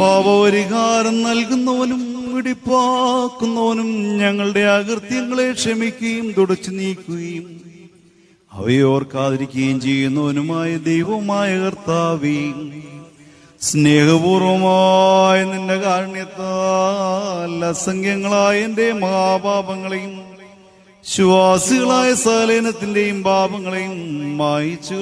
പാപപരിഹാരം നൽകുന്നവനും ഇടിപ്പാക്കുന്നവനും ഞങ്ങളുടെ അകൃത്യങ്ങളെ ക്ഷമിക്കുകയും തുടച്ചു നീക്കുകയും അവയോർക്കാതിരിക്കുകയും ചെയ്യുന്നവനുമായ ദൈവമായ കർത്താവേ സ്നേഹപൂർവമായ നിന്റെ കാരുണ്യത്താൽ അസംഖ്യങ്ങളായ എന്റെ മഹാപാപങ്ങളെയും ശ്വാസികളായ സലേനത്തിന്റെയും പാപങ്ങളെയും മായിച്ചു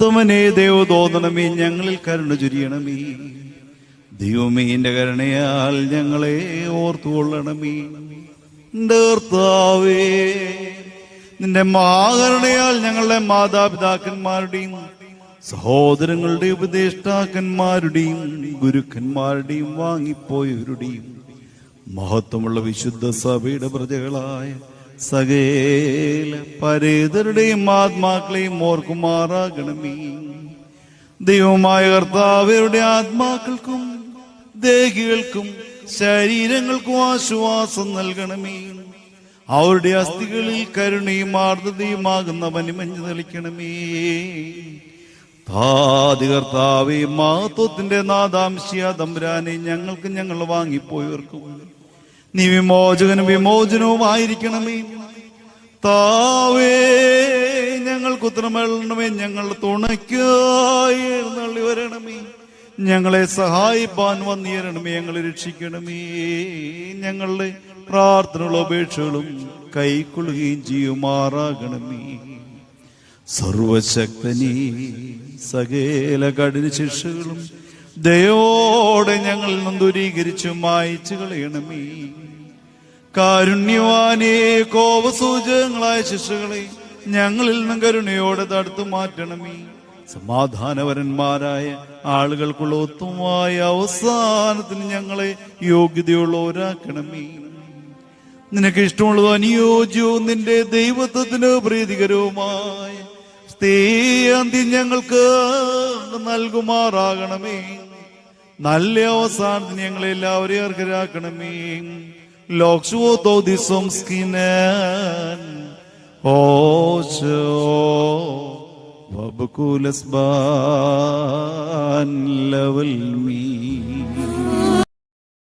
കളയുമാറാകണമേ ദേവ തോന്നണമേ ഞങ്ങളിൽ കരുണ ചുരിയണമേ. ദൈവമീന്റെ കരുണയാൽ ഞങ്ങളെ ഓർത്തുകൊള്ളണമേ. എന്റെ കർത്താവേ നിന്റെ മഹാകരുണയാൽ ഞങ്ങളുടെ മാതാപിതാക്കന്മാരുടെയും സഹോദരങ്ങളുടെ ഉപദേഷ്ടാക്കന്മാരുടെയും ഗുരുക്കന്മാരുടെയും വാങ്ങിപ്പോയവരുടെയും മഹത്വമുള്ള വിശുദ്ധ സഭയുടെ പ്രജകളായ സകേല പരേതരുടെയും ആത്മാക്കളെയും ഓർക്കുമാറാകണമേ. ദൈവമായ കർത്താവരുടെ ആത്മാക്കൾക്കും ദേഹികൾക്കും ശരീരങ്ങൾക്കും ആശ്വാസം നൽകണമേ. അവരുടെ അസ്ഥികളിൽ കരുണയും ആർദ്രതയുമാകുന്ന പനിമഞ്ഞ് തെളിക്കണമേ. താതി കർത്താവേ മഹത്വത്തിന്റെ നാദാംശിയ തമ്പുരാനെ ഞങ്ങൾക്ക് ഞങ്ങൾ വാങ്ങിപ്പോയവർക്കും നീ വിമോചകനും വിമോചനവുമായിരിക്കണമേ. താവേ ഞങ്ങൾ ഉത്തരമേളണമേ ഞങ്ങൾ തുണയ്ക്കായി വരണമേ. ഞങ്ങളെ സഹായിപ്പാൻ വന്നേരണമേ ഞങ്ങളെ രക്ഷിക്കണമേ. ഞങ്ങളുടെ പ്രാർത്ഥനകളും അപേക്ഷകളും കൈക്കൊള്ളുകയും ചെയ്യുമാറാകണമേ. സർവശക്തനീ സകേല കഠിന ശിക്ഷകളും ദയോടെ ഞങ്ങളിൽ നിന്ന് ദൂരീകരിച്ചു മായിച്ചു കളയണമേ. കാരുണ്യവാനേ കോപസൂചകങ്ങളായ ശിശുകളെ ഞങ്ങളിൽ നിന്നും കരുണയോടെ തടുത്തു മാറ്റണമേ. സമാധാനപരന്മാരായ ആളുകൾക്കുള്ള ഉത്തമമായ അവസാനത്തിന് ഞങ്ങളെ യോഗ്യതയുള്ളവരാക്കണമേ. നിനക്ക് ഇഷ്ടമുള്ളതും അനുയോജ്യവും നിന്റെ ദൈവത്വത്തിന് പ്രീതികരവുമായ സ്ത്രീയന്തി ഞങ്ങൾക്ക് നൽകുമാറാകണമേ. നല്ല അവസാനത്തിന് ഞങ്ങളെ എല്ലാവരെയും അർഹരാക്കണമേ. Lọc Chúa tôi đi xong xí bàn Lâu